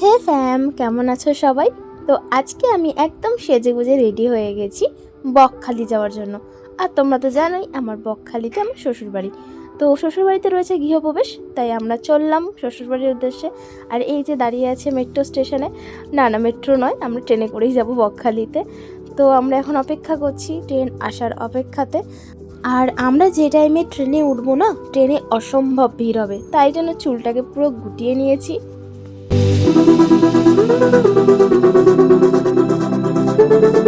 হে ফ্যাম, কেমন আছো সবাই? তো আজকে আমি একদম সেজে গুজে রেডি হয়ে গেছি বকখালি যাওয়ার জন্য। আর তোমরা তো জানোই, আমার বকখালিতে আমার শ্বশুরবাড়ি। তো শ্বশুরবাড়িতে রয়েছে গৃহপ্রবেশ, তাই আমরা চললাম শ্বশুরবাড়ির উদ্দেশ্যে। আর এই যে দাঁড়িয়ে আছে মেট্রো স্টেশনে না না মেট্রো নয়, আমরা ট্রেনে করেই যাব বকখালিতে। তো আমরা এখন অপেক্ষা করছি ট্রেন আসার অপেক্ষাতে। আর আমরা যে টাইমে ট্রেনে উঠবো না, ট্রেনে অসম্ভব ভিড় হবে। তাই জন্য চুলটাকে পুরো গুটিয়ে নিয়েছি। Thank you.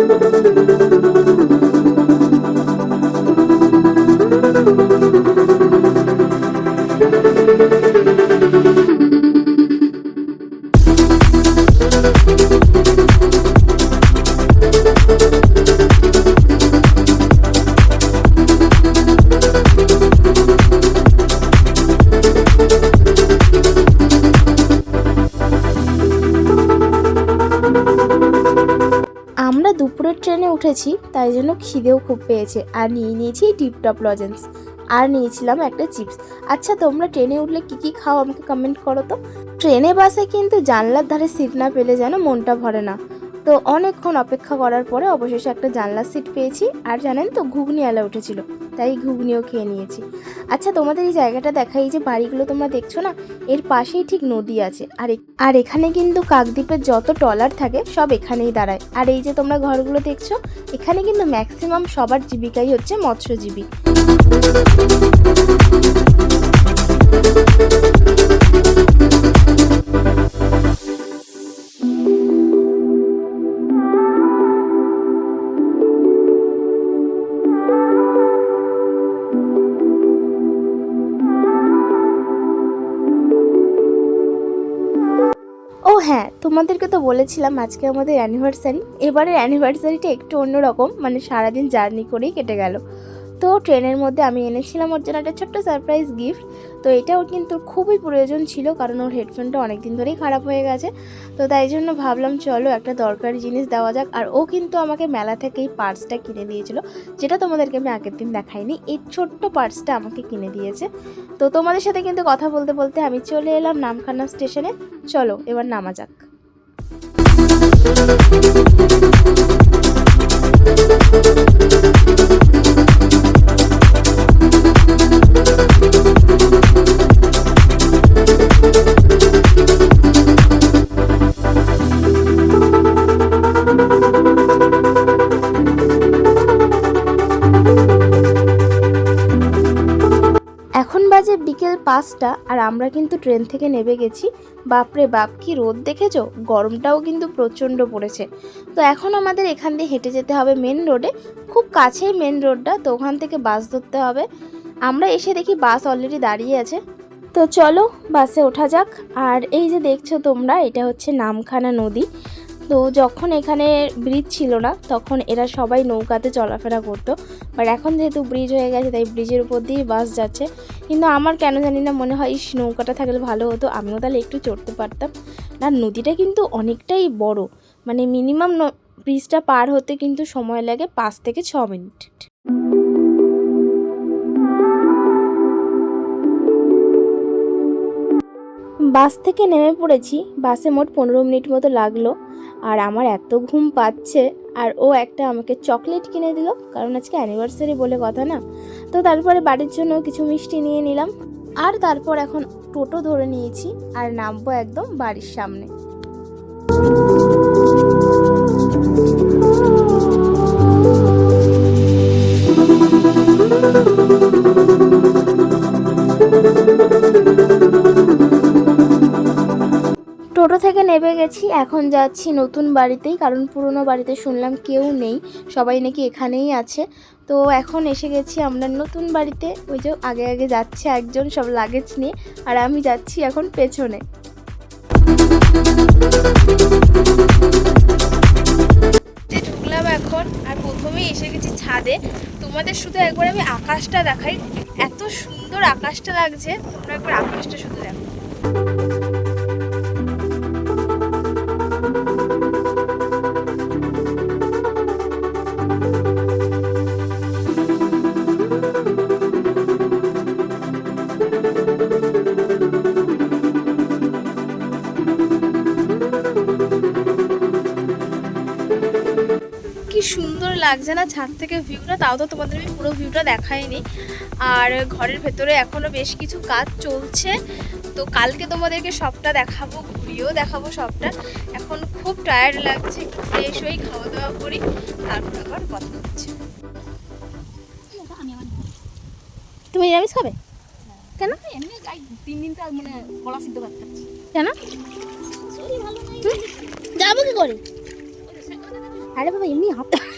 উঠেছি, তাই জন্য খিদেও খুব পেয়েছে। আর নিয়ে নিয়েছি টিপটপ লজেন্স। আর নিয়েছিলাম একটা চিপস। আচ্ছা তোমরা ট্রেনে উঠলে কি কি খাও আমাকে কমেন্ট করো তো? ট্রেনে, বাসে কিন্তু জানলার ধারে সিট না পেলে যেন মনটা ভরে না। তো অনেকক্ষণ অপেক্ষা করার পরে অবশেষে একটা জানলার সিট পেয়েছি। আর জানেন তো, ঘুগনি আলা উঠেছিল। তাই ঘুগনিও খেয়ে নিয়েছি। আচ্ছা তোমাদের এই জায়গাটা দেখা এই যে বাড়িগুলো তোমরা দেখছ না, এর পাশেই ঠিক নদী আছে। আর আর এখানে কিন্তু কাকদ্বীপের যত ট্রলার থাকে, সব এখানেই দাঁড়ায়। আর এই যে তোমরা ঘরগুলো দেখছ, এখানে কিন্তু ম্যাক্সিমাম সবার জীবিকাই হচ্ছে মৎস্যজীবী। ও হ্যাঁ তোমাদেরকে তো বলেছিলাম আজকে আমাদের অ্যানিভার্সারি এবারের অ্যানিভার্সারিটা একটু অন্যরকম মানে সারাদিন জার্নি করেই কেটে গেল। তো ট্রেনের মধ্যে আমি এনেছিলাম ওর জন্য একটা ছোট্ট সারপ্রাইজ গিফট তো এটাও কিন্তু খুবই প্রয়োজন ছিল, কারণ ওর হেডফোনটা অনেক দিন ধরেই খারাপ হয়ে গেছে। তো তাই জন্য ভাবলাম, চলো একটা দরকারি জিনিস দেওয়া যাক। আর ও কিন্তু আমাকে মেলা থেকে এই পার্সটা কিনে দিয়েছিল, যেটা তোমাদেরকে আমি আগের দিন দেখাইনি। এই ছোট্ট পার্সটা আমাকে কিনে দিয়েছে। তো তোমাদের সাথে কিন্তু কথা বলতে বলতে আমি চলে এলাম নামখানা স্টেশনে। চলো, এবার নামা যাক। পাঁচটা আর আমরা কিন্তু ট্রেন থেকে নেমে গেছি। বাপরে বাপ, কি রোদ দেখেছ? গরমটাও কিন্তু প্রচণ্ড পড়েছে। তো এখন আমাদের এখান দিয়ে হেঁটে যেতে হবে মেন রোডে খুব কাছেই মেন রোডটা তো ওখান থেকে বাস ধরতে হবে। আমরা এসে দেখি বাস অলরেডি দাঁড়িয়ে আছে। তো চলো বাসে ওঠা যাক। আর এই যে দেখছ তোমরা, এটা হচ্ছে নামখানা নদী। তো যখন এখানে ব্রিজ ছিল না, তখন এরা সবাই নৌকাতে চলাফেরা করতো। বাট এখন যেহেতু ব্রিজ হয়ে গেছে, তাই ব্রিজের উপর দিয়েই বাস যাচ্ছে। কিন্তু আমার কেন জানি না মনে হয়, ইস, নৌকাটা থাকলে ভালো হতো, আমিও তাহলে একটু চড়তে পারতাম। না, নদীটা কিন্তু অনেকটাই বড়। মানে মিনিমাম ব্রিজটা পার হতে কিন্তু সময় লাগে পাঁচ থেকে ছ মিনিট বাস থেকে নেমে পড়েছি। বাসে মোট পনেরো মিনিট মতো লাগল। আর আমার এত ঘুম পাচ্ছে। আর ও একটা আমাকে চকলেট কিনে দিল। কারণ আজকে অ্যানিভার্সারি বলে কথা না? তো তারপরে বাড়ির জন্য কিছু মিষ্টি নিয়ে নিলাম। আর তারপর এখন টোটো ধরে নিয়েছি। আর নামবো একদম বাড়ির সামনে। টোটো থেকে নেমে গেছি, এখন যাচ্ছি নতুন বাড়িতেই, কারণ পুরনো বাড়িতে শুনলাম কেউ নেই, সবাই নাকি এখানেই আছে। তো এখন এসে গেছি আমরা নতুন বাড়িতে, ওই যে আগে আগে যাচ্ছে একজন সব লাগেজ নিয়ে, আর আমি যাচ্ছি এখন পেছনে। ঢুকলাম এখন, আর প্রথমেই এসে গেছি ছাদে। তোমাদের শুধু একবার আমি আকাশটা দেখাই, এত সুন্দর আকাশটা লাগছে, তোমরা একবার আকাশটা শুধু সুন্দর লাগছে না ছাদ থেকে ভিউটা তাও তো তোমাদের আমি পুরো ভিউটা দেখাইনি। আর ঘরের ভেতরে এখনও বেশ কিছু কাজ চলছে। তো কালকে তোমাদেরকে সবটা দেখাবো ঘুরিয়েও দেখাবো সবটা। এখন খুব টায়ার্ড লাগছে একটু ফ্রেশ হয়ে খাওয়া দাওয়া করি তারপর আবার কথা হচ্ছে। তুমি নিরামিষ খাবে? কেন? এমনি যাই তিন দিন তো মানে কলা সিদ্ধ ভাত খাচ্ছি। কেন? যাব কি করে? আরে বাবা এমনি দিচ্ছে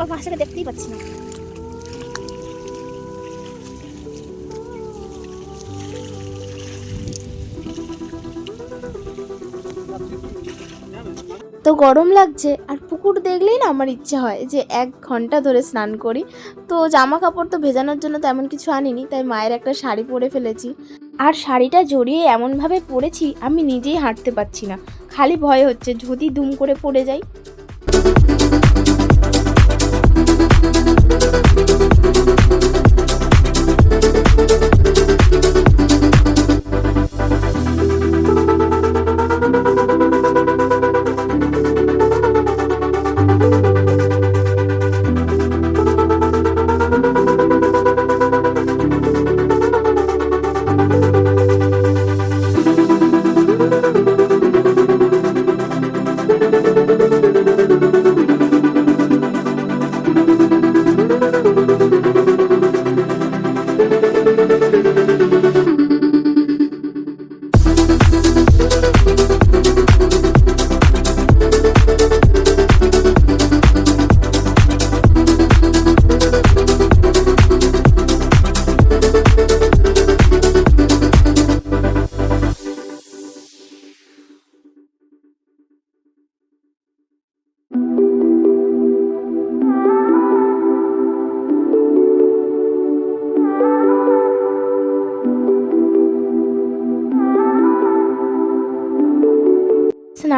ও পাশে দেখতেই পাচ্ছি না তো গরম লাগছে। পুকুর দেখলেই না আমার ইচ্ছা হয় যে এক ঘণ্টা ধরে স্নান করি। তো জামা কাপড় তো ভেজানোর জন্য তেমন কিছু আনিনি, তাই মায়ের একটা শাড়ি পরে ফেলেছি। আর শাড়িটা জড়িয়ে এমনভাবে পরেছি, আমি নিজেই হাঁটতে পারছি না। খালি ভয় হচ্ছে যদি দুম করে পড়ে যাই।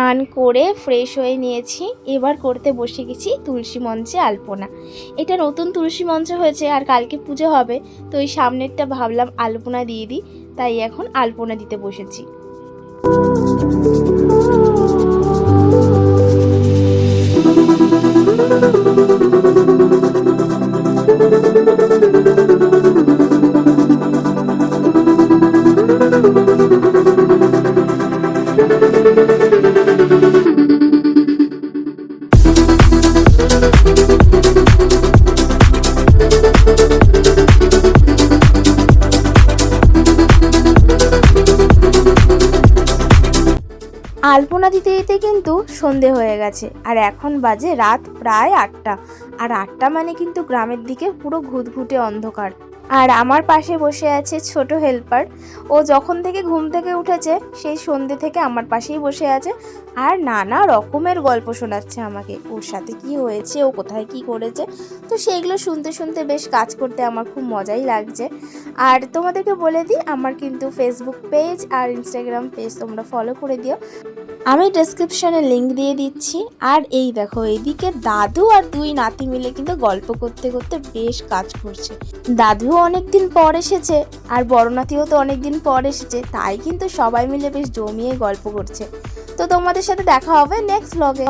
স্নান করে ফ্রেশ হয়ে নিয়েছি। এবার করতে বসে গেছি তুলসী মঞ্চে আলপনা। এটা নতুন তুলসী মঞ্চ হয়েছে আর কালকে পুজো হবে, তো ওই সামনেরটা ভাবলাম আলপনা দিয়ে দিই, তাই এখন আলপনা দিতে বসেছি। আলপনা দিতে দিতে কিন্তু সন্ধে হয়ে গেছে। আর এখন বাজে রাত প্রায় আটটা। আর আটটা মানে কিন্তু গ্রামের দিকে পুরো ঘুটঘুটে অন্ধকার। আর আমার পাশে বসে আছে ছোট হেল্পার। ও যখন থেকে ঘুম থেকে উঠেছে, সেই সন্ধে থেকে আমার পাশেই বসে আছে আর নানা রকমের গল্প শোনাচ্ছে আমাকে। ওর সাথে কি হয়েছে, ও কোথায় কি করেছে, তো সেইগুলো শুনতে শুনতে বেশ কাজ করতে আমার খুব মজাই লাগছে। আর তোমাদেরকে বলে দিই, আমার কিন্তু ফেসবুক পেজ আর ইনস্টাগ্রাম পেজ তোমরা ফলো করে দিও। আমি ডেসক্রিপশানে লিঙ্ক দিয়ে দিচ্ছি। আর এই দেখো এইদিকে দাদু আর দুই নাতি মিলে কিন্তু গল্প করতে করতে বেশ কাজ করছে। দাদুও অনেকদিন পর এসেছে, আর বড় নাতিও তো অনেকদিন পর এসেছে, তাই কিন্তু সবাই মিলে বেশ জমিয়ে গল্প করছে। তো তোমাদের সাথে দেখা হবে নেক্সট ব্লগে